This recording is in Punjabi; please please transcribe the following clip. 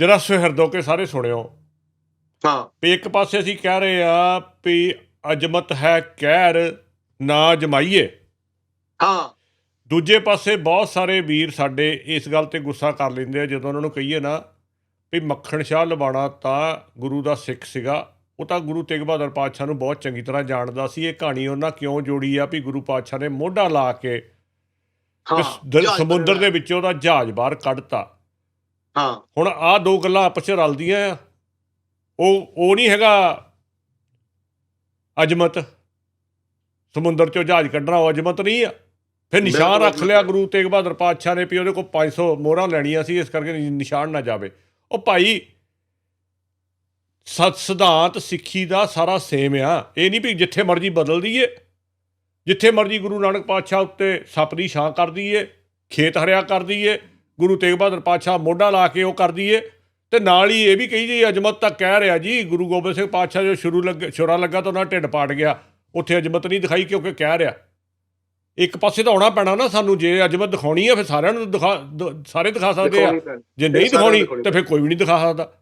ਜਰਾ ਸੁਹਿਰਦੋ ਕੇ ਸਾਰੇ ਸੁਣਿਓ। ਹਾਂ। ਵੀ ਇੱਕ ਪਾਸੇ ਅਸੀਂ ਕਹਿ ਰਹੇ ਆ ਵੀ ਅਜਮਤ ਹੈ ਕਹਿਰ ਨਾ ਜਮਾਈਏ ਹਾਂ। ਦੂਜੇ ਪਾਸੇ ਬਹੁਤ ਸਾਰੇ ਵੀਰ ਸਾਡੇ ਇਸ ਗੱਲ ਤੇ ਗੁੱਸਾ ਕਰ ਲੈਂਦੇ ਆ ਜਦੋਂ ਉਹਨਾਂ ਨੂੰ ਕਹੀਏ ਨਾ ਵੀ ਮੱਖਣ ਸ਼ਾਹ ਲਵਾਣਾ ਤਾਂ ਗੁਰੂ ਦਾ ਸਿੱਖ ਸੀਗਾ ਉਹ ਤਾਂ ਗੁਰੂ ਤੇਗ ਬਹਾਦਰ ਪਾਤਸ਼ਾਹ ਨੂੰ ਬਹੁਤ ਚੰਗੀ ਤਰ੍ਹਾਂ ਜਾਣਦਾ ਸੀ। ਇਹ ਕਹਾਣੀ ਉਹਨਾਂ ਕਿਉਂ ਜੋੜੀ ਆ ਵੀ ਗੁਰੂ ਪਾਤਸ਼ਾਹ ਨੇ ਮੋਢਾ ਲਾ ਕੇ ਸਮੁੰਦਰ ਦੇ। ਵਿੱਚ ਉਹਦਾ ਜਹਾਜ਼ ਬਾਹਰ ਕੱਢਤਾ। ਹਾਂ। ਹੁਣ ਆਹ ਦੋ ਗੱਲਾਂ ਆਪਸ 'ਚ ਰਲਦੀਆਂ ਆ। ਉਹ ਉਹ ਨਹੀਂ ਹੈਗਾ ਅਜਮਤ। ਸਮੁੰਦਰ 'ਚੋਂ ਜਹਾਜ਼ ਕੱਢਣਾ ਉਹ ਅਜਮਤ ਨਹੀਂ ਆ। ਫਿਰ ਨਿਸ਼ਾਨ ਰੱਖ ਲਿਆ। ਗੁਰੂ ਤੇਗ ਬਹਾਦਰ ਪਾਤਸ਼ਾਹ ਨੇ ਵੀ ਉਹਦੇ ਕੋਲ 500 ਮੋਹਰਾਂ ਲੈਣੀਆਂ ਸੀ ਇਸ ਕਰਕੇ ਨਿਸ਼ਾਨ ਨਾ ਜਾਵੇ। ਉਹ ਭਾਈ ਸਤ ਸਿਧਾਂਤ ਸਿੱਖੀ ਦਾ ਸਾਰਾ ਸੇਮ ਆ। ਇਹ ਨਹੀਂ ਵੀ ਜਿੱਥੇ ਮਰਜ਼ੀ ਬਦਲ ਦਈਏ। ਜਿੱਥੇ ਮਰਜ਼ੀ ਗੁਰੂ ਨਾਨਕ ਪਾਤਸ਼ਾਹ ਉੱਤੇ ਸੱਪ ਦੀ ਛਾਂ ਕਰ ਦਈਏ ਖੇਤ ਹਰਿਆ ਕਰ ਦਈਏ। ਗੁਰੂ ਤੇਗ ਬਹਾਦਰ ਪਾਤਸ਼ਾਹ ਮੋਢਾ ਲਾ ਕੇ ਉਹ ਕਰ ਦਈਏ ਤੇ ਨਾਲ ਹੀ ਇਹ ਵੀ ਕਹੀ ਜੀ ਅਜਮਤ ਤਾਂ ਕਹਿ ਰਿਹਾ ਜੀ ਗੁਰੂ ਗੋਬਿੰਦ ਸਿੰਘ ਪਾਤਸ਼ਾਹ ਜੋ ਸ਼ੁਰੂ ਲੱਗ ਛੁਰਾ ਲੱਗਾ ਤਾਂ ਉਹਨਾਂ ਢਿੱਡ ਪਾਟ ਗਿਆ। ਉੱਥੇ ਅਜਮਤ ਨਹੀਂ ਦਿਖਾਈ ਕਿਉਂਕਿ ਕਹਿ ਰਿਹਾ। ਇੱਕ ਪਾਸੇ ਤਾਂ ਆਉਣਾ ਪੈਣਾ ਨਾ ਸਾਨੂੰ ਜੇ ਅਜਮਤ ਦਿਖਾਉਣੀ ਆ ਫਿਰ ਸਾਰਿਆਂ ਨੂੰ ਦਿਖਾ ਸਾਰੇ ਦਿਖਾ ਸਕਦੇ ਆ। ਜੇ ਨਹੀਂ ਦਿਖਾਉਣੀ ਤਾਂ ਫਿਰ ਕੋਈ ਵੀ ਨਹੀਂ ਦਿਖਾ ਸਕਦਾ।